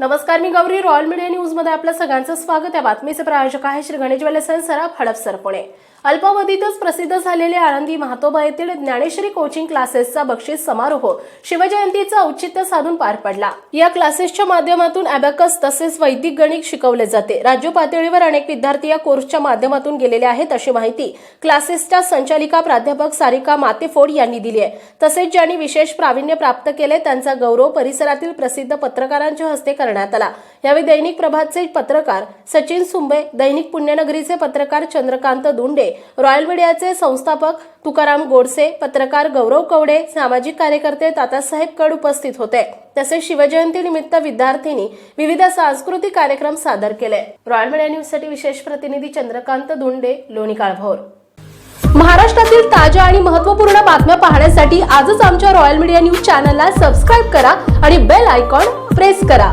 नमस्कार मी Gauri. Royal media न्यूजमध्ये आपलं सगळ्यांचं स्वागत. या बातमीचे प्रायोजक आहे श्री गणेश वेलेसन सराफ हडपसर पुणे. अल्पावधीतच प्रसिद्ध झालेले आळंदी महातोबा येथील ज्ञानेश्वरी कोचिंग क्लासेसचा बक्षीस समारोह शिवजयंतीचं औचित्य साधून पार पडला. या क्लासेसच्या माध्यमातून अबॅकस तसेच वैदिक गणित शिकवले जाते. राज्य पातळीवर अनेक विद्यार्थी या कोर्सच्या माध्यमातून गेलेले आहेत अशी माहिती क्लासेसच्या संचालिका प्राध्यापक सारिका मातेफोड यांनी दिली आहे. तसेच ज्यांनी विशेष प्रावीण्य प्राप्त केले त्यांचा गौरव परिसरातील प्रसिद्ध पत्रकारांच्या हस्ते करण्यात आला. यावेळी दैनिक प्रभातचे पत्रकार सचिन सुंबे दैनिक पुण्यनगरीचे पत्रकार चंद्रकांत दुंडे रॉयल मीडियाचे संस्थापक तुकाराम गोडसे पत्रकार गौरव कवडे सामाजिक कार्यकर्ते तातासाहेब कड उपस्थित होते. तसेच शिवजयंती निमित्त विद्यार्थ्यांनी विविध सांस्कृतिक कार्यक्रम सादर केले. रॉयल मीडिया न्यूजसाठी विशेष प्रतिनिधी चंद्रकांत दुंडे लोणी काळभोर महाराष्ट्रातील ताज्या आणि महत्त्वपूर्ण बातम्या पाहण्यासाठी आजच आमच्या रॉयल मीडिया न्यूज चॅनलला सबस्क्राईब करा आणि बेल आयकॉन प्रेस करा.